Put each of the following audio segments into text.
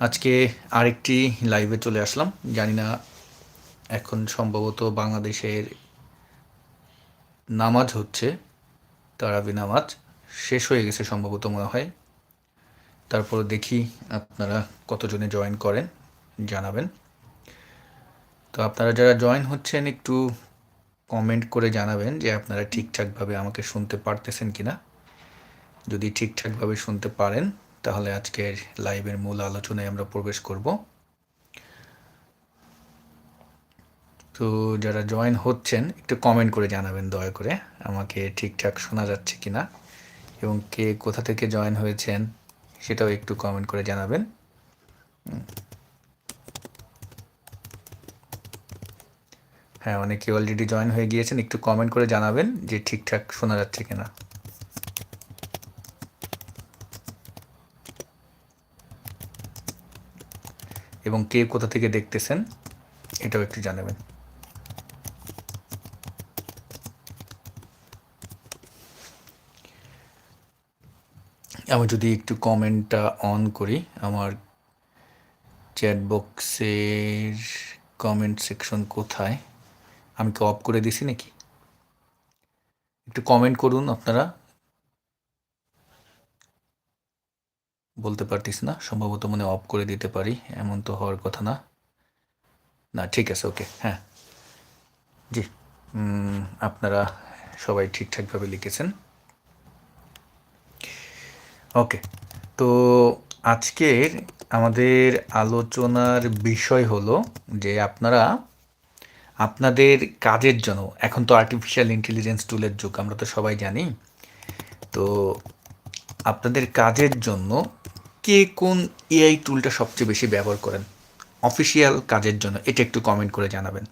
আজকে আরেকটি লাইভে চলে আসলাম। জানি না এখন সম্ভবত বাংলাদেশের নামাজ হচ্ছে, তারাবি নামাজ। শেষ হয়ে গেছে সম্ভবত মনে হয়। তারপর দেখি আপনারা কতজনে জয়েন করেন, জানাবেন। তো আপনারা যারা জয়েন হচ্ছেন, একটু কমেন্ট করে জানাবেন যে আপনারা ঠিকঠাকভাবে আমাকে শুনতে পারতেছেন কি না যদি ঠিকঠাকভাবে শুনতে পারেন তাহলে আজকের লাইভের মূল আলোচনায় আমরা প্রবেশ করব। তো যারা জয়েন হচ্ছেন, একটু কমেন্ট করে জানাবেন দয়া করে, আমাকে ঠিকঠাক শোনা যাচ্ছে কি না এবং কে কোথা থেকে জয়েন হয়েছেন সেটাও একটু কমেন্ট করে জানাবেন। হ্যাঁ অনেকে অলরেডি জয়েন হয়ে গিয়েছেন, একটু কমেন্ট করে জানাবেন যে ঠিকঠাক শোনা যাচ্ছে কিনা। এবং কে কোথা থেকে দেখতেছেন, এটাও একটু জানাবেন। আমি যদি একটু কমেন্টটা অন করি, আমার চ্যাট বক্সের কমেন্ট সেকশন কোথায়? আমি কি অফ করে দিছি নাকি? একটু কমেন্ট করুন আপনারা। বলতে পারতিস না, সম্ভবত মনে অফ করে দিতে পারি, এমন তো হওয়ার কথা না। না, ঠিক আছে ওকে হ্যাঁ। জি আপনারা সবাই ঠিকঠাকভাবে লিখেছেন। ওকে তো আজকের আমাদের আলোচনার বিষয় হলো যে আপনারা আপনাদের কাজের জন্য, এখন তো আর্টিফিশিয়াল ইন্টেলিজেন্স টুলের যুগ, আমরা তো সবাই জানি, তো আপনাদের কাজের জন্য কে কোন এআই টুলটা সবচেয়ে বেশি ব্যবহার করেন? অফিসিয়াল কাজের জন্য, এটা একটু কমেন্ট করে জানাবেন।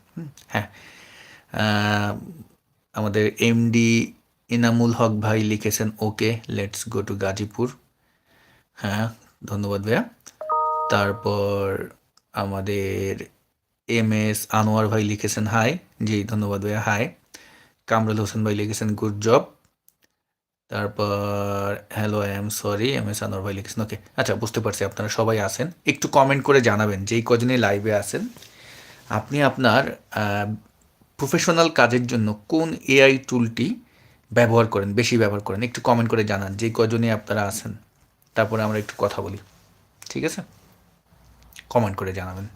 হ্যাঁ। আমাদের এমডি ইনামুল হক ভাই লিখেছেন, okay let's go to Gazipur. হ্যাঁ ধন্যবাদ ভাইয়া। তারপর আমাদের এম এস আনোয়ার ভাই লিখেছেন হাই জি, ধন্যবাদ ভাইয়া হাই কামরুল হোসেন ভাই লিখেছেন গুড জব তারপর hello I am sorry M S Anwar ভাই লিখেছেন। ওকে আচ্ছা বুঝতে পারছি, আপনারা সবাই আছেন। একটু কমেন্ট করে জানাবেন, যেই কজনে লাইভে আছেন, আপনি আপনার প্রফেশনাল কাজের জন্য কোন এআই টুলটি ব্যবহার করেন, বেশি ব্যবহার করেন? একটু কমেন্ট করে জানান, যেই কজনে আপনারা আছেন। তারপরে আমরা একটু কথা বলি। ঠিক আছে? কমেন্ট করে জানাবেন।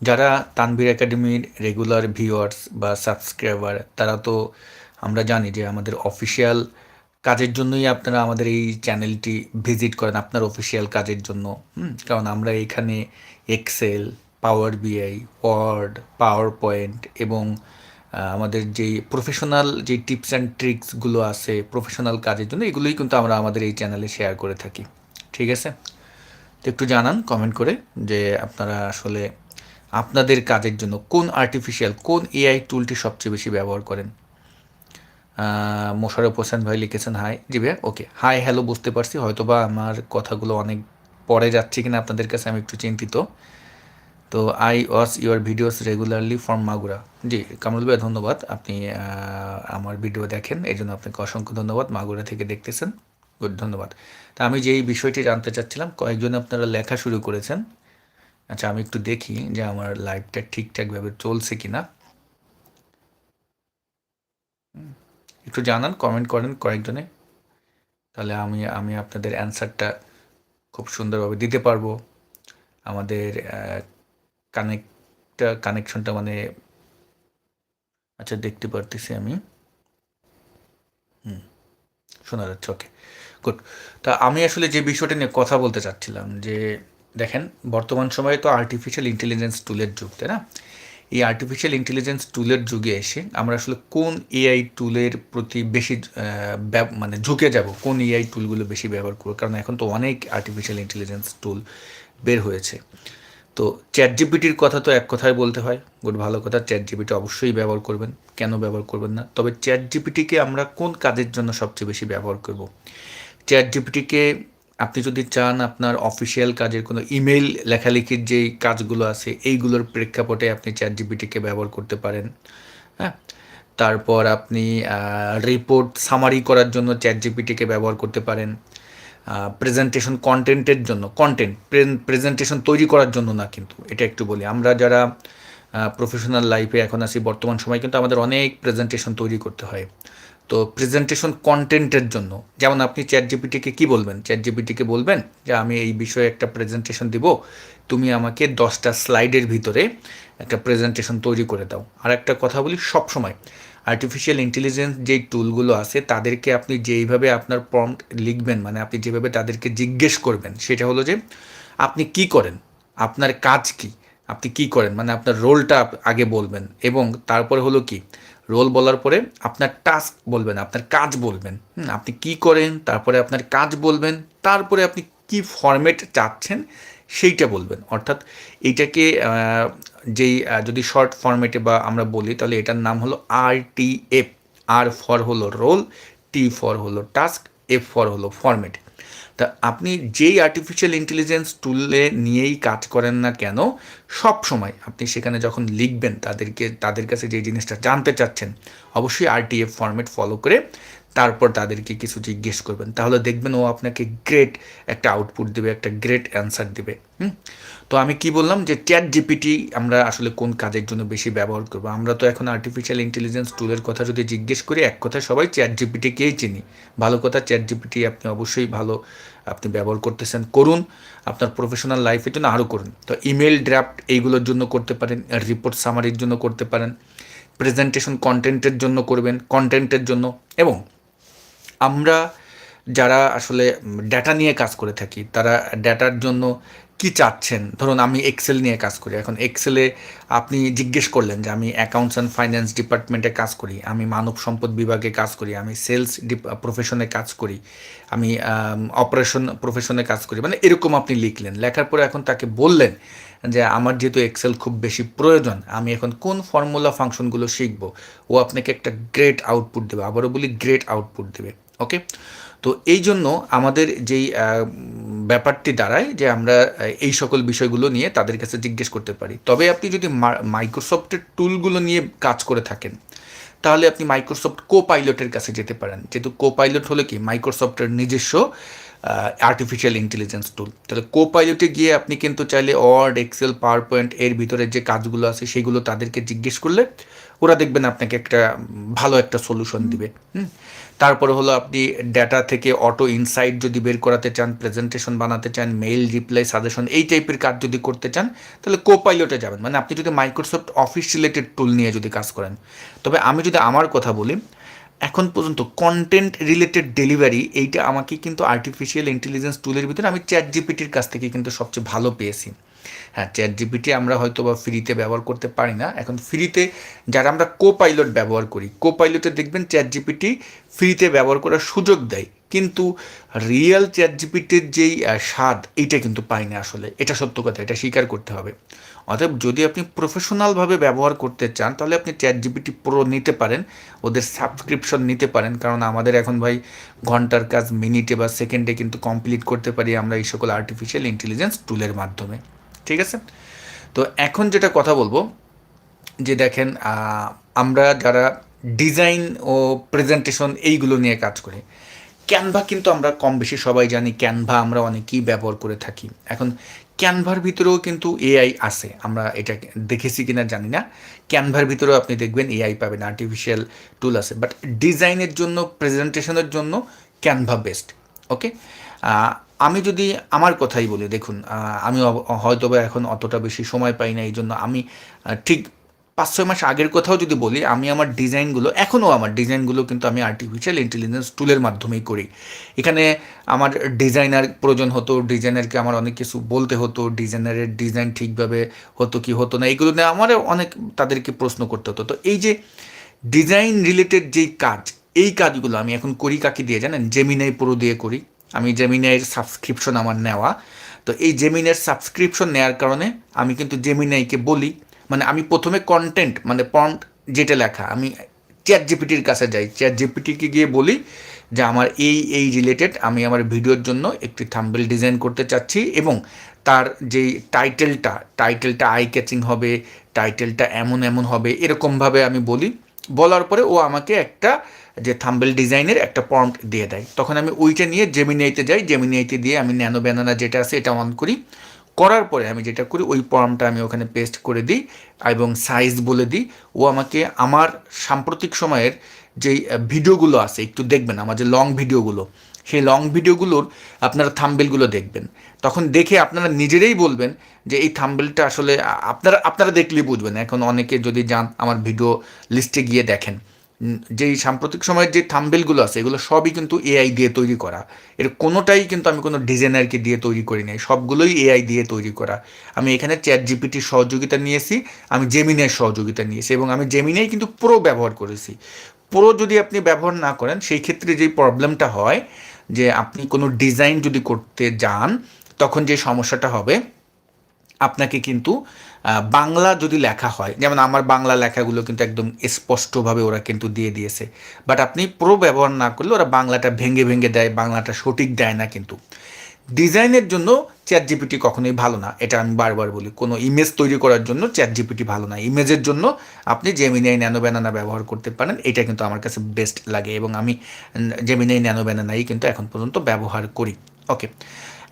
যারা তানভীর একাডেমির রেগুলার ভিউয়ার্স বা সাবস্ক্রাইবার তারা তো আমরা জানি যে আমাদের অফিসিয়াল কাজের জন্যই আপনারা আমাদের এই চ্যানেলটি ভিজিট করেন, আপনার অফিসিয়াল কাজের জন্য। কারণ আমরা এখানে এক্সেল পাওয়ার বিআই ওয়ার্ড পাওয়ার পয়েন্ট এবং আমাদের যেই প্রফেশনাল যে টিপস অ্যান্ড ট্রিক্সগুলো আছে প্রফেশনাল কাজের জন্য এগুলোই কিন্তু আমরা আমাদের এই চ্যানেলে শেয়ার করে থাকি। ঠিক আছে? তো একটু জানান কমেন্ট করে যে আপনারা আসলে আপনাদের কাজের জন্য কোন আর্টিফিশিয়াল কোন এআই টুলটি সবচেয়ে বেশি ব্যবহার করেন? মোশারফ হোসেন ভাই লিখেছেন, হাই, জি ভাইয়া, ওকে, হাই, হ্যালো, বুঝতে পারছি, হয়তোবা আমার কথাগুলো অনেক পরে যাচ্ছে কিনা আপনাদের কাছে, আমি একটু চিন্তিত। তো I watch your videos regularly from Magura জি, কামরুল ভাই ধন্যবাদ। আপনি আমার ভিডিও দেখেন, এই জন্য আপনাকে অসংখ্য ধন্যবাদ মাগুরা থেকে দেখতেছেন। গুড, ধন্যবাদ। তা আমি যেই বিষয়টি জানতে চাচ্ছিলাম, কয়েকজন আপনারা লেখা শুরু করেছেন। আচ্ছা আমি একটু দেখি যে আমার লাইভটা ঠিকঠাকভাবে চলছে কিনা। একটু জানান কমেন্ট করেন কয়েকজনে। তাহলে আমি আমি আপনাদের অ্যান্সারটা খুব সুন্দরভাবে দিতে পারব। আমাদের কানেক্টটা কানেকশনটা মানে আচ্ছা দেখতে পারতেছি আমি। হুম, শোনা যাচ্ছে ওকে গুড তা আমি আসলে যে বিষয়টা নিয়ে কথা বলতে চাচ্ছিলাম যে দেখেন, বর্তমান সময়ে তো আর্টিফিশিয়াল ইন্টেলিজেন্স টুলের যুগ, তাই না? এই আর্টিফিশিয়াল ইন্টেলিজেন্স টুলের যুগে এসে আমরা আসলে কোন এআই টুলের প্রতি বেশি মানে ঝুঁকে যাব? কোন এআই টুলগুলো বেশি ব্যবহার করব? কারণ এখন তো অনেক আর্টিফিশিয়াল ইন্টেলিজেন্স টুল বের হয়েছে। তো চ্যাট জিপিটির কথা তো এক কথায় বলতে হয়। গুড, ভালো কথা চ্যাট জিপিটি অবশ্যই ব্যবহার করবেন। কেন ব্যবহার করবেন না? তবে চ্যাট জিপিটিকে আমরা কোন কাজের জন্য সবচেয়ে বেশি ব্যবহার করব? চ্যাট জিপিটিকে আপনি যদি চান আপনার অফিসিয়াল কাজের কোনো ইমেল লেখালেখির যেই কাজগুলো আছে, এইগুলোর প্রেক্ষাপটে আপনি চ্যাট জিপিটিকে ব্যবহার করতে পারেন। হ্যাঁ? তারপর আপনি রিপোর্ট সামারি করার জন্য চ্যাট জিপিটিকে ব্যবহার করতে পারেন। প্রেজেন্টেশন কন্টেন্টের জন্য কন্টেন্ট প্রেজেন্টেশন তৈরি করার জন্য না কিন্তু, এটা একটু বলি। আমরা যারা প্রফেশনাল লাইফে এখন আছি, বর্তমান সময় কিন্তু আমাদের অনেক প্রেজেন্টেশন তৈরি করতে হয়। তো প্রেজেন্টেশন কন্টেন্টের জন্য, যেমন আপনি চ্যাট জিপিটিকে কী বলবেন? চ্যাট জিপিটিকে বলবেন যে, আমি এই বিষয়ে একটা প্রেজেন্টেশন দিব। তুমি আমাকে দশটা স্লাইডের ভিতরে একটা প্রেজেন্টেশন তৈরি করে দাও। আর একটা কথা বলি সব সময় আর্টিফিশিয়াল ইন্টেলিজেন্স যেই টুলগুলো আছে, তাদেরকে আপনি যেইভাবে আপনার প্রম্পট লিখবেন মানে আপনি যেভাবে তাদেরকে জিজ্ঞেস করবেন, সেটা হলো যে, আপনি কি করেন? আপনার কাজ কি? আপনি কি করেন? মানে আপনার রোলটা আগে বলবেন। এবং তারপরে হলো কি? রোল বলার পরে আপনার টাস্ক বলবেন, আপনার কাজ বলবেন। আপনি কি করেন, তারপরে আপনার কাজ বলবেন, তারপরে আপনি কি ফরম্যাট চাচ্ছেন সেইটা বলবেন। অর্থাৎ এইটাকে যেই যদি শর্ট ফরম্যাটে বা আমরা বলি, তাহলে এটার নাম হলো R T F R for হলো রোল টি ফর হলো টাস্ক এফ ফর হলো ফরম্যাট তা আপনি যেই আর্টিফিশিয়াল ইন্টেলিজেন্স টুলে নিয়েই কাজ করেন না কেন সব সময় আপনি সেখানে যখন লিখবেন তাদেরকে, তাদের কাছে যে জিনিসটা জানতে চাচ্ছেন, অবশ্যই আরটিএফ ফরম্যাট ফলো করে তারপর তাদেরকে কিছু জিজ্ঞেস করবেন। তাহলে দেখবেন ও আপনাকে গ্রেট একটা আউটপুট দেবে, একটা গ্রেট অ্যান্সার দেবে। হুম? তো আমি কি বললাম যে চ্যাট জিপিটি আমরা আসলে কোন কাজের জন্য বেশি ব্যবহার করব? আমরা তো এখন আর্টিফিশিয়াল ইন্টেলিজেন্স টুলের কথা যদি জিজ্ঞেস করি, এক কথা সবাই চ্যাট জিপিটিকেই চিনি? ভালো কথা চ্যাট জিপিটি আপনি অবশ্যই ভালো আপনি ব্যবহার করতেছেন, করুন। আপনার প্রফেশনাল লাইফের জন্য আরও করুন। তো ইমেল ড্রাফট এইগুলোর জন্য করতে পারেন রিপোর্ট সামারির জন্য করতে পারেন প্রেজেন্টেশন কন্টেন্টের জন্য করবেন কন্টেন্টের জন্য। এবং আমরা যারা আসলে ডেটা নিয়ে কাজ করে থাকি, তারা ডেটার জন্য কি চাচ্ছেন? ধরুন আমি এক্সেল নিয়ে কাজ করি। এখন এক্সেলে আপনি জিজ্ঞেস করলেন যে, আমি অ্যাকাউন্টস অ্যান্ড ফাইন্যান্স ডিপার্টমেন্টে কাজ করি, আমি মানব সম্পদ বিভাগে কাজ করি, আমি সেলস প্রফেশনে কাজ করি, আমি অপারেশন প্রফেশনে কাজ করি। মানে এরকম আপনি লিখলেন। লেখার পরে এখন তাকে বললেন যে, আমার যেহেতু এক্সেল খুব বেশি প্রয়োজন, আমি এখন কোন ফর্মুলা ফাংশনগুলো শিখব, ও আপনাকে একটা গ্রেট আউটপুট দেবে। আবারও বলি গ্রেট আউটপুট দেবে। ওকে তো এই জন্য আমাদের যেই ব্যাপারটি দাঁড়ায় যে আমরা এই সকল বিষয়গুলো নিয়ে তাদের কাছে জিজ্ঞেস করতে পারি। তবে আপনি যদি মাইক্রোসফটের টুলগুলো নিয়ে কাজ করে থাকেন, তাহলে আপনি মাইক্রোসফট কো পাইলটের কাছে যেতে পারেন। যেহেতু কো পাইলট হলো কি? মাইক্রোসফটের নিজস্ব আর্টিফিশিয়াল ইন্টেলিজেন্স টুল তাহলে কো পাইলটে গিয়ে আপনি কিন্তু চাইলে ওয়ার্ড এক্সেল পাওয়ার পয়েন্ট এর ভিতরে যে কাজগুলো আছে সেগুলো তাদেরকে জিজ্ঞেস করলে ওরা দেখবেন আপনাকে একটা ভালো একটা সলিউশন দিবে। হুম? তারপরে হলো আপনি ডেটা থেকে অটো ইনসাইট যদি বের করাতে চান প্রেজেন্টেশন বানাতে চান মেইল রিপ্লাই সাজেশন এই টাইপের কাজ যদি করতে চান, তাহলে কোপাইলটে যাবেন। মানে আপনি যদি মাইক্রোসফট অফিস রিলেটেড টুল নিয়ে যদি কাজ করেন। তবে আমি যদি আমার কথা বলি এখন পর্যন্ত কন্টেন্ট রিলেটেড ডেলিভারি এইটা আমাকে কিন্তু আর্টিফিশিয়াল ইন্টেলিজেন্স টুলের ভিতরে আমি চ্যাট জিপিটির কাছ থেকে কিন্তু সবচেয়ে ভালো পেয়েছি। হ্যাঁ চ্যাট জিপিটি আমরা হয়তো বা ফ্রিতে ব্যবহার করতে পারি না। এখন ফ্রিতে যারা আমরা কো পাইলট ব্যবহার করি কো পাইলটে দেখবেন চ্যাট জিপিটি ফ্রিতে ব্যবহার করার সুযোগ দেয়। কিন্তু রিয়েল চ্যাট জিপিটির যেই স্বাদ, এইটা কিন্তু পাই না আসলে। এটা সত্য কথা, এটা স্বীকার করতে হবে। অতএব যদি আপনি প্রফেশনালভাবে ব্যবহার করতে চান, তাহলে আপনি চ্যাট জিপিটি প্রো নিতে পারেন, ওদের সাবস্ক্রিপশন নিতে পারেন, কারণ আমাদের এখন ভাই ঘণ্টার কাজ মিনিটে বা সেকেন্ডে কিন্তু কমপ্লিট করতে পারি আমরা এই সকল আর্টিফিশিয়াল ইন্টেলিজেন্স টুলের মাধ্যমে। ঠিক আছে? তো এখন যেটা কথা বলব, যে দেখেন আমরা যারা ডিজাইন ও প্রেজেন্টেশন এইগুলো নিয়ে কাজ করি ক্যানভা কিন্তু আমরা কম বেশি সবাই জানি। ক্যানভা আমরা অনেকেই ব্যবহার করে থাকি। এখন ক্যানভার ভিতরেও কিন্তু এআই আছে। আমরা এটা দেখেছি কিনা জানি না। ক্যানভার ভিতরেও আপনি দেখবেন এআই পাবেন আর্টিফিশিয়াল টুল আছে। বাট ডিজাইনের জন্য প্রেজেন্টেশনের জন্য ক্যানভা বেস্ট ওকে আমি যদি আমার কথাই বলি, দেখুন আমি হয়তো এখন অতটা বেশি সময় পাই না এই জন্য আমি ঠিক পাঁচ ছয় মাস আগের কথাও যদি বলি, আমি আমার ডিজাইনগুলো, এখনও আমার ডিজাইনগুলো কিন্তু আমি আর্টিফিশিয়াল ইন্টেলিজেন্স টুলের মাধ্যমেই করি। এখানে আমার ডিজাইনার প্রয়োজন হতো ডিজাইনারকে আমার অনেক কিছু বলতে হতো ডিজাইনারের ডিজাইন ঠিকভাবে হতো কি হতো না, এগুলো নিয়ে আমার অনেক তাদেরকে প্রশ্ন করতে হতো। তো এই যে ডিজাইন রিলেটেড যেই কাজ, এই কাজগুলো আমি এখন করি কাকে দিয়ে জানেন? জেমিনাই পুরো দিয়ে করি। আমি জেমিনাইয়ের সাবস্ক্রিপশন আমার নেওয়া। তো এই জেমিনের সাবস্ক্রিপশন নেওয়ার কারণে আমি কিন্তু জেমিনাইকে বলি। মানে আমি প্রথমে কন্টেন্ট মানে পন্ট যেটা লেখা, আমি চ্যাট জিপিটির কাছে যাই। চ্যাট জিপিটিকে গিয়ে বলি যে আমার এই এই রিলেটেড আমি আমার ভিডিওর জন্য একটি থাম্বেল ডিজাইন করতে চাচ্ছি এবং তার যেই টাইটেলটা টাইটেলটা আই ক্যাচিং হবে টাইটেলটা এমন এমন হবে, এরকমভাবে আমি বলি। বলার পরে ও আমাকে একটা যে থাম্বেল ডিজাইনের একটা প্রম্পট দিয়ে দেয়। তখন আমি ওইটা নিয়ে জেমিনাইতে যাই। জেমিনাইতে দিয়ে আমি ন্যানো ব্যানানা যেটা আছে, এটা অন করি। করার পরে আমি যেটা করি, ওই ফর্মটা আমি ওখানে পেস্ট করে দিই এবং সাইজ বলে দিই। ও আমাকে আমার সাম্প্রতিক সময়ের যেই ভিডিওগুলো আছে, একটু দেখবেন, আমার যে লং ভিডিওগুলো, সেই লং ভিডিওগুলোর আপনারা থাম্বেলগুলো দেখবেন। তখন দেখে আপনারা নিজেরাই বলবেন যে এই থাম্বেলটা আসলে আপনারা আপনারা দেখলেই বুঝবেন। এখন অনেকে যদি যান আমার ভিডিও লিস্টে গিয়ে দেখেন। যেই সাম্প্রতিক সময়ের যে থাম্বেলগুলো আছে, এগুলো সবই কিন্তু এআই দিয়ে তৈরি করা। এর কোনোটাই কিন্তু আমি কোনো ডিজাইনারকে দিয়ে তৈরি করি নাই। সবগুলোই এআই দিয়ে তৈরি করা। আমি এখানে চ্যাট জিপিটির সহযোগিতা নিয়েছি, আমি জেমিনের সহযোগিতা নিয়েছি এবং আমি জেমিনেই কিন্তু প্রো ব্যবহার করেছি। প্রো যদি আপনি ব্যবহার না করেন, সেই ক্ষেত্রে যেই প্রবলেমটা হয়, যে আপনি কোনো ডিজাইন যদি করতে যান, তখন যে সমস্যাটা হবে, আপনাকে কিন্তু বাংলা যদি লেখা হয়, যেমন আমার বাংলা লেখাগুলো কিন্তু একদম স্পষ্টভাবে ওরা কিন্তু দিয়ে দিয়েছে। বাট আপনি প্রো ব্যবহার না করলে ওরা বাংলাটা ভেঙে ভেঙে দেয়, বাংলাটা সঠিক দেয় না কিন্তু। ডিজাইনের জন্য চ্যাট জিপিটি কখনোই ভালো না। এটা আমি বারবার বলি, কোনো ইমেজ তৈরি করার জন্য চ্যাট জিপিটি ভালো না। ইমেজের জন্য আপনি জেমিনাই ন্যানো ব্যানানা ব্যবহার করতে পারেন, এটা কিন্তু আমার কাছে বেস্ট লাগে এবং আমি জেমিনাই ন্যানো ব্যানানাই কিন্তু এখন পর্যন্ত ব্যবহার করি। ওকে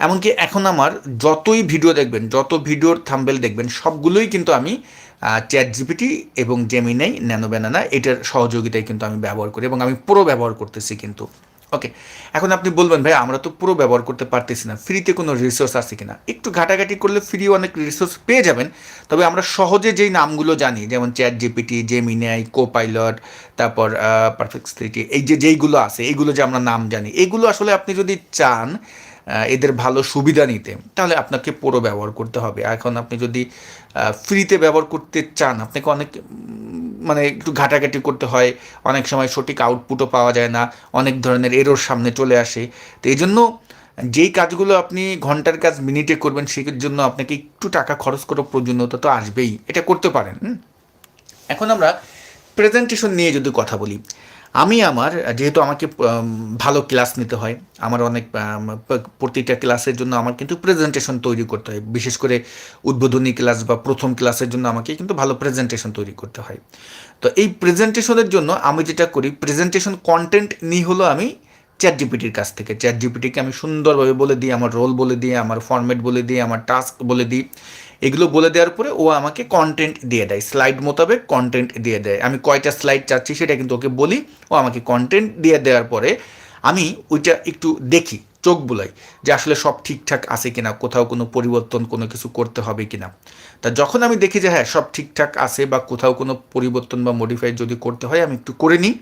এমনকি এখন আমার যতই ভিডিও দেখবেন, যত ভিডিওর থাম্বেল দেখবেন, সবগুলোই কিন্তু আমি চ্যাট জিপিটি এবং জেমিনাই ন্যানো ব্যানানা এটার সহযোগিতায় কিন্তু আমি ব্যবহার করি এবং আমি পুরো ব্যবহার করতেছি কিন্তু। ওকে এখন আপনি বলবেন, ভাই, আমরা তো পুরো ব্যবহার করতে পারতেছি না। ফ্রিতে কোনো রিসোর্স আছে কিনা? একটু ঘাটাঘাটি করলে ফ্রি অনেক রিসোর্স পেয়ে যাবেন, তবে আমরা সহজে যেই নামগুলো জানি, যেমন ChatGPT Gemini Copilot তারপর পারফেক্সিটি এই যে যেইগুলো আছে এইগুলো যে আমরা নাম জানি, এগুলো আসলে আপনি যদি চান এদের ভালো সুবিধা নিতে, তাহলে আপনাকে পুরো ব্যবহার করতে হবে। এখন আপনি যদি ফ্রিতে ব্যবহার করতে চান, আপনাকে অনেক মানে একটু ঘাটাঘাটি করতে হয়। অনেক সময় সঠিক আউটপুটও পাওয়া যায় না, অনেক ধরনের এরোর সামনে চলে আসে। তো এই জন্য যেই কাজগুলো আপনি ঘণ্টার কাজ মিনিটে করবেন, সেই জন্য আপনাকে একটু টাকা খরচ করার প্রয়োজনীয়তা তো আসবেই। এটা করতে পারেন এখন আমরা প্রেজেন্টেশন নিয়ে যদি কথা বলি আমি আমার, যেহেতু আমাকে ভালো ক্লাস নিতে হয়, আমার অনেক প্রতিটা ক্লাসের জন্য আমার কিন্তু প্রেজেন্টেশন তৈরি করতে হয়। বিশেষ করে উদ্বোধনী ক্লাস বা প্রথম ক্লাসের জন্য আমাকে কিন্তু ভালো প্রেজেন্টেশন তৈরি করতে হয়। তো এই প্রেজেন্টেশনের জন্য আমি যেটা করি প্রেজেন্টেশন কন্টেন্ট নিয়ে হলো আমি চ্যাট জিপিটির কাছ থেকে। চ্যাট জিপিটিকে আমি সুন্দরভাবে বলে দিই, আমার রোল বলে দিই, আমার ফরম্যাট বলে দিই, আমার টাস্ক বলে দিই। এগুলো বলে দেওয়ার পরে ও আমাকে কন্টেন্ট দিয়ে দেয়। স্লাইড মোতাবেক কন্টেন্ট দিয়ে দেয়। আমি কয়টা স্লাইড চাচ্ছি সেটা কিন্তু ওকে বলি। ও আমাকে কন্টেন্ট দিয়ে দেওয়ার পরে আমি ওইটা একটু দেখি, চোখ বুলাই যে আসলে সব ঠিকঠাক আছে কিনা, কোথাও কোনো পরিবর্তন, কোনো কিছু করতে হবে কিনা। তা যখন আমি দেখি যে হ্যাঁ সব ঠিকঠাক আছে বা কোথাও কোনো পরিবর্তন বা মডিফাই যদি করতে হয়, আমি একটু করে নিই।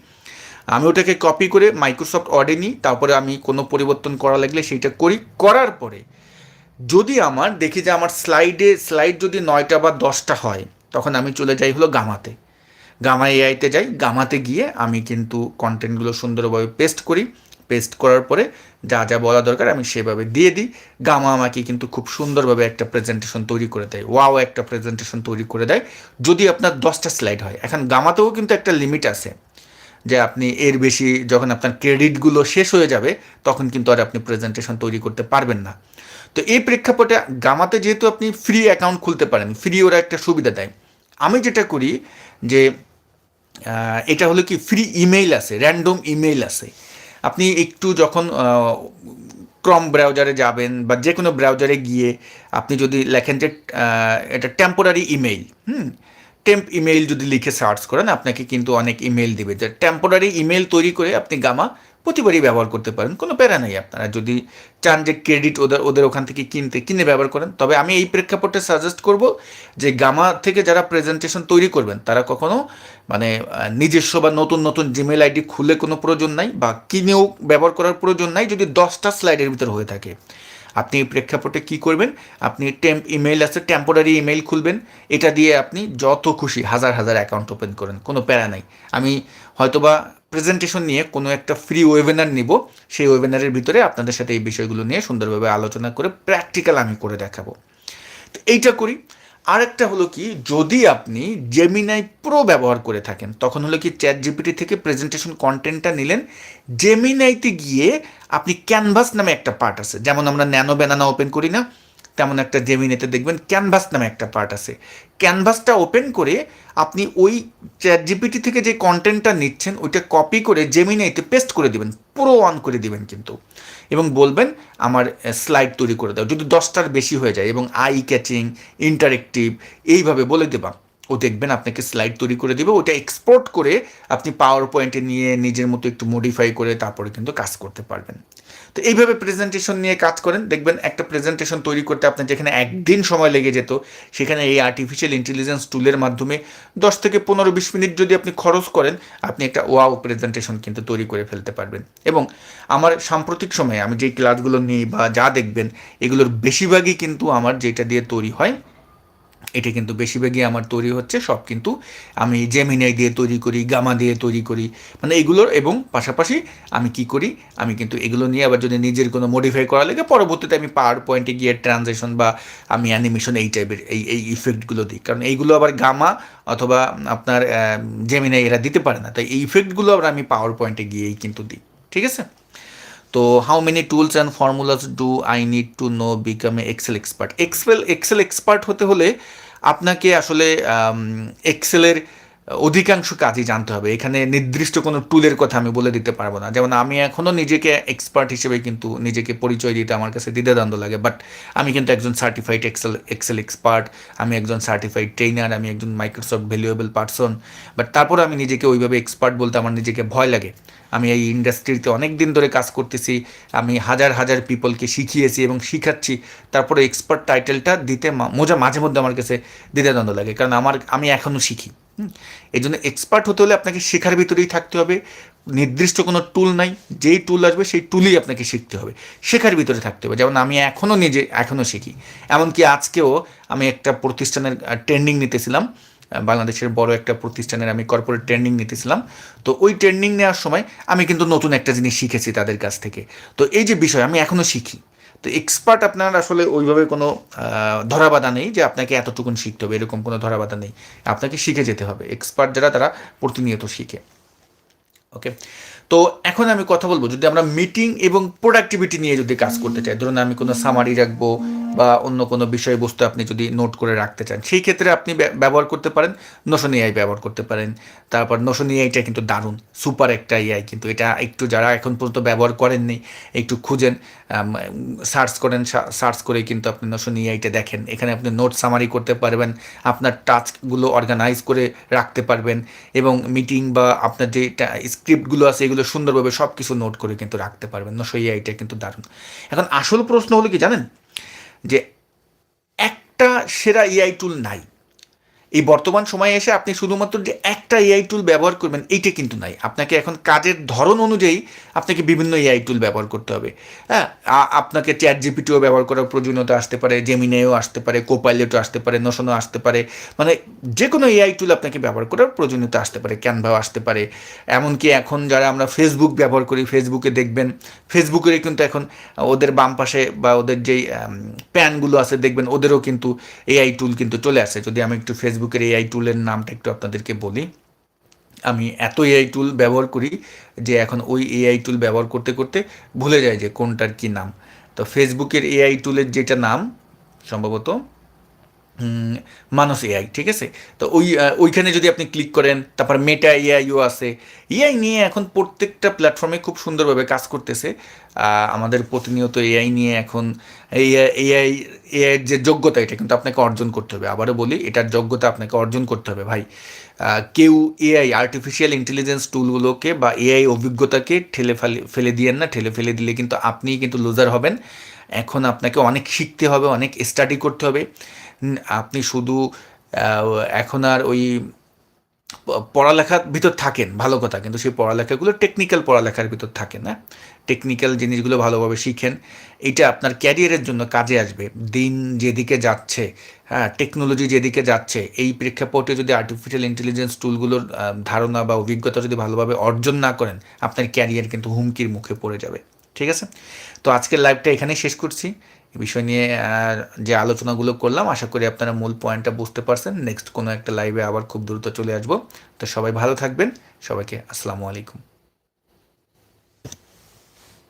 আমি ওটাকে কপি করে মাইক্রোসফট অর্ডে নিই। তারপরে আমি কোনো পরিবর্তন করা লাগলে সেইটা করি। করার পরে যদি আমার দেখি যে আমার স্লাইডে, স্লাইড যদি নয়টা বা দশটা হয়, তখন আমি চলে যাই হলো গামাতে। গামা এআইতে যাই, গামাতে গিয়ে আমি কিন্তু কন্টেন্টগুলো সুন্দরভাবে পেস্ট করি। পেস্ট করার পরে যা যা বলা দরকার আমি সেভাবে দিয়ে দিই। গামা আমাকে কিন্তু খুব সুন্দরভাবে একটা প্রেজেন্টেশন তৈরি করে দেয়। ওয়াও একটা প্রেজেন্টেশন তৈরি করে দেয়। যদি আপনার দশটা স্লাইড হয়, এখন গামাতেও কিন্তু একটা লিমিট আছে যে আপনি এর বেশি যখন আপনার ক্রেডিটগুলো শেষ হয়ে যাবে, তখন কিন্তু আর আপনি প্রেজেন্টেশন তৈরি করতে পারবেন না। তো এই প্রেক্ষাপটে গামাতে যেহেতু আপনি ফ্রি অ্যাকাউন্ট খুলতে পারেন ফ্রি ওরা একটা সুবিধা দেয়। আমি যেটা করি যে এটা হলো কি ফ্রি ইমেইল আছে র্যান্ডম ইমেইল আছে। আপনি একটু যখন ক্রম ব্রাউজারে যাবেন বা যে কোনো ব্রাউজারে গিয়ে আপনি যদি লেখেন যে এটা টেম্পোরারি ইমেইল হুম? টেম্প ইমেইল যদি লিখে সার্চ করেন, আপনাকে কিন্তু অনেক ইমেইল দেবে। যে টেম্পোরারি ইমেইল তৈরি করে আপনি গামা প্রতিবারই ব্যবহার করতে পারেন, কোনো প্যারা নেই আপনারা। যদি চান যে ক্রেডিট ওদের ওদের ওখান থেকে কিনতে, কিনে ব্যবহার করেন, তবে আমি এই প্রেক্ষাপটে সাজেস্ট করব যে গামা থেকে যারা প্রেজেন্টেশন তৈরি করবেন, তারা কখনো মানে নিজস্ব বা নতুন নতুন জিমেল আইডি খুলে কোনো প্রয়োজন নাই বা কিনেও ব্যবহার করার প্রয়োজন নাই, যদি দশটা স্লাইডের ভিতর হয়ে থাকে। আপনি এই প্রেক্ষাপটে কি করবেন? আপনি টেম্প ইমেইল আছে টেম্পোরারি ইমেইল খুলবেন, এটা দিয়ে আপনি যত খুশি হাজার হাজার অ্যাকাউন্ট ওপেন করেন, কোনো প্যারা নাই। আমি হয়তোবা প্রেজেন্টেশন নিয়ে কোনো একটা ফ্রি ওয়েবিনার নিব। সেই ওয়েবিনারের ভিতরে আপনাদের সাথে এই বিষয়গুলো নিয়ে সুন্দরভাবে আলোচনা করে প্র্যাকটিক্যাল আমি করে দেখাবো। তো এইটা করি। আরেকটা হলো কি, যদি আপনি জেমিনাই প্রো ব্যবহার করে থাকেন, তখন হলো কি চ্যাট জিপিটি থেকে প্রেজেন্টেশন কন্টেন্টটা নিলেন। জেমিনাইতে গিয়ে আপনি ক্যানভাস নামে একটা পার্ট আছে। যেমন আমরা ন্যানো ব্যানানা ওপেন করি না তেমন একটা জেমিনেতে দেখবেন ক্যানভাস নামে একটা পার্ট আছে। ক্যানভাসটা ওপেন করে আপনি ওই চ্যাট জিপিটি থেকে যে কন্টেন্টটা নিচ্ছেন, ওইটা কপি করে জেমিনেতে পেস্ট করে দিবেন, পুরো অন করে দিবেন কিন্তু। এবং বলবেন, আমার স্লাইড তৈরি করে দাও। যদি দশটার বেশি হয়ে যায় এবং আই ক্যাচিং ইন্টারেক্টিভ এইভাবে বলে দেবা, ও দেখবেন আপনাকে স্লাইড তৈরি করে দেবে। ওটা এক্সপোর্ট করে আপনি পাওয়ার পয়েন্টে নিয়ে নিজের মতো একটু মডিফাই করে তারপরে কিন্তু কাজ করতে পারবেন। তো এইভাবে প্রেজেন্টেশন নিয়ে কাজ করেন। দেখবেন একটা প্রেজেন্টেশন তৈরি করতে আপনার যেখানে একদিন সময় লেগে যেত, সেখানে এই আর্টিফিশিয়াল ইন্টেলিজেন্স টুলের মাধ্যমে দশ থেকে পনেরো বিশ মিনিট যদি আপনি খরচ করেন, আপনি একটা ওয়াও প্রেজেন্টেশন কিন্তু তৈরি করে ফেলতে পারবেন। এবং আমার সাম্প্রতিক সময়ে আমি যে ক্লাসগুলো নিই বা যা দেখবেন, এগুলোর বেশিরভাগই কিন্তু আমার যেটা দিয়ে তৈরি হয় এটা কিন্তু বেশিরভাগই আমার তৈরি হচ্ছে, সব কিন্তু আমি জেমিনাই দিয়ে তৈরি করি গামা দিয়ে তৈরি করি মানে এগুলোর এবং পাশাপাশি আমি কি করি, আমি কিন্তু এগুলো নিয়ে আবার যদি নিজের কোনো মডিফাই করা লাগে, পরবর্তীতে আমি পাওয়ার পয়েন্টে গিয়ে ট্রানজেকশন বা আমি অ্যানিমেশন এই টাইপের এই এই ইফেক্টগুলো দিই। কারণ এইগুলো আবার গামা অথবা আপনার জেমিনাই এরা দিতে পারে না, তাই এই ইফেক্টগুলো আবার আমি পাওয়ার পয়েন্টে গিয়েই কিন্তু দিই, ঠিক আছে? তো how many tools and formulas do I need to know become a Excel expert Excel Excel expert হতে হলে আপনাকে আসলে এক্সেলের অধিকাংশ কাজই জানতে হবে। এখানে নির্দিষ্ট কোনো টুলের কথা আমি বলে দিতে পারব না। যেমন আমি এখনও নিজেকে এক্সপার্ট হিসেবে কিন্তু নিজেকে পরিচয় দিতে আমার কাছে দ্বিধাদ্বন্দ্ব লাগে। বাট আমি কিন্তু একজন সার্টিফাইড এক্সেল এক্সেল এক্সপার্ট আমি একজন সার্টিফাইড ট্রেনার আমি একজন মাইক্রোসফট ভ্যালুয়েবল পার্সন বাট তারপর আমি নিজেকে ওইভাবে এক্সপার্ট বলতে আমার নিজেকে ভয় লাগে। আমি এই ইন্ডাস্ট্রিতে অনেক দিন ধরে কাজ করতেছি, আমি হাজার হাজার পিপলকে শিখিয়েছি এবং শিখাচ্ছি। তারপরে এক্সপার্ট টাইটেলটা দিতে মোজা মাঝে মধ্যে আমার কাছে দ্বিধাদ্বন্দ্ব লাগে, কারণ আমার, আমি এখনও শিখি। এই জন্য এক্সপার্ট হতে হলে আপনাকে শেখার ভিতরেই থাকতে হবে। নির্দিষ্ট কোনো টুল নাই, যেই টুল আসবে সেই টুলই আপনাকে শিখতে হবে। শেখার ভিতরে থাকতে হবে, যেমন আমি এখনও নিজে এখনও শিখি। এমনকি আজকেও আমি একটা প্রতিষ্ঠানের ট্রেন্ডিং নিতেছিলাম। বাংলাদেশের বড় একটা প্রতিষ্ঠানের আমি কর্পোরেট ট্রেনিং নিতেছিলাম। তো ওই ট্রেনিং নেওয়ার সময় আমি কিন্তু নতুন একটা জিনিস শিখেছি তাদের কাছ থেকে। তো এই যে বিষয়, আমি এখনও শিখি। তো এক্সপার্ট আপনার আসলে ওইভাবে কোনো ধরাবাধা নেই যে আপনাকে এতটুকুন শিখতে হবে, এরকম কোনো ধরাবাধা নেই। আপনাকে শিখে যেতে হবে। এক্সপার্ট যারা, তারা প্রতিনিয়ত শিখে। ওকে? তো এখন আমি কথা বলব, যদি আমরা মিটিং এবং প্রোডাক্টিভিটি নিয়ে যদি কাজ করতে চাই, ধরুন আমি কোনো সামারি রাখব বা অন্য কোনো বিষয়বস্তু আপনি যদি নোট করে রাখতে চান, সেই ক্ষেত্রে আপনি ব্যবহার করতে পারেন। নোশন এআই ব্যবহার করতে পারেন। তারপর নোশন এআইটা কিন্তু দারুণ সুপার একটা এআই কিন্তু এটা একটু যারা এখন পর্যন্ত ব্যবহার করেননি একটু খুঁজেন সার্চ করেন সার্চ করে কিন্তু আপনি নোশন এআইটা দেখেন। এখানে আপনি নোট সামারি করতে পারবেন, আপনার টাস্কগুলো অর্গানাইজ করে রাখতে পারবেন এবং মিটিং বা আপনার যে স্ক্রিপ্টগুলো আছে এগুলো সুন্দরভাবে সব কিছু নোট করে কিন্তু রাখতে পারবেন। নোশো এআইটা কিন্তু দারুণ। এখন আসল প্রশ্ন হলো কি জানেন? সেরা এআই টুল নাই। এই বর্তমান সময়ে এসে আপনি শুধুমাত্র যে একটা এআই টুল ব্যবহার করবেন, এইটা কিন্তু নাই। আপনাকে এখন কাজের ধরন অনুযায়ী আপনাকে বিভিন্ন এআই টুল ব্যবহার করতে হবে। হ্যাঁ আপনাকে চ্যাট জিপিটিও ব্যবহার করার প্রয়োজনীয়তা আসতে পারে জেমিনেও আসতে পারে কোপাইলেটও আসতে পারে নোশনও আসতে পারে। মানে যে কোনো এআই টুল আপনাকে ব্যবহার করার প্রয়োজনীয়তা আসতে পারে ক্যানভাও আসতে পারে। এমনকি এখন যারা আমরা ফেসবুক ব্যবহার করি ফেসবুকে দেখবেন ফেসবুকেরই কিন্তু এখন ওদের বাম পাশে বা ওদের যেই প্যানগুলো আছে, দেখবেন ওদেরও কিন্তু এআই টুল কিন্তু চলে আসে। যদি আমি একটু ফেসবুক ফেসবুকের এআই টুলের নামটা একটু আপনাদেরকে বলি। আমি এত এআই টুল ব্যবহার করি যে এখন ওই এআই টুল ব্যবহার করতে করতে ভুলে যায় যে কোনটার কি নাম। তো ফেসবুকের এআই টুলের যেটা নাম, সম্ভবত মানুষ এআই ঠিক আছে? তো ওই ওইখানে যদি আপনি ক্লিক করেন, তারপর মেটা এআইও আছে। এআই নিয়ে এখন প্রত্যেকটা প্ল্যাটফর্মে খুব সুন্দরভাবে কাজ করতেছে। আমাদের প্রতিনিয়ত এআই নিয়ে এখন এআই এআইয়ের যে যোগ্যতা, এটা কিন্তু আপনাকে অর্জন করতে হবে। আবারও বলি, এটার যোগ্যতা আপনাকে অর্জন করতে হবে, ভাই। কেউ এআই আর্টিফিশিয়াল ইন্টেলিজেন্স টুলগুলোকে বা এআই অভিজ্ঞতাকে ঠেলে ফেলে ফেলে দিয়েন না। ঠেলে ফেলে দিলে কিন্তু আপনিই কিন্তু লুজার হবেন। এখন আপনাকে অনেক শিখতে হবে, অনেক স্টাডি করতে হবে। আপনি শুধু এখন আর ওই পড়ালেখার ভিতর থাকেন, ভালো কথা, কিন্তু সেই পড়ালেখাগুলো টেকনিক্যাল পড়ালেখার ভিতর থাকে না টেকনিক্যাল জিনিসগুলো ভালোভাবে শিখেন, এটা আপনার ক্যারিয়ারের জন্য কাজে আসবে। দিন যেদিকে যাচ্ছে হ্যাঁ টেকনোলজি যেদিকে যাচ্ছে, এই প্রেক্ষাপটে যদি আর্টিফিশিয়াল ইন্টেলিজেন্স টুলগুলোর ধারণা বা অভিজ্ঞতা যদি ভালোভাবে অর্জন না করেন, আপনার ক্যারিয়ার কিন্তু হুমকির মুখে পড়ে যাবে। ঠিক আছে? তো আজকের লাইভটা এখানেই শেষ করছি। এই বিষয় নিয়ে যে আলোচনাগুলো করলাম, আশা করি আপনারা মূল পয়েন্টটা বুঝতে পারছেন। নেক্সট কোনো একটা লাইভে আবার খুব দ্রুত চলে আসব। তো সবাই ভালো থাকবেন। সবাইকে আসসালামু আলাইকুম।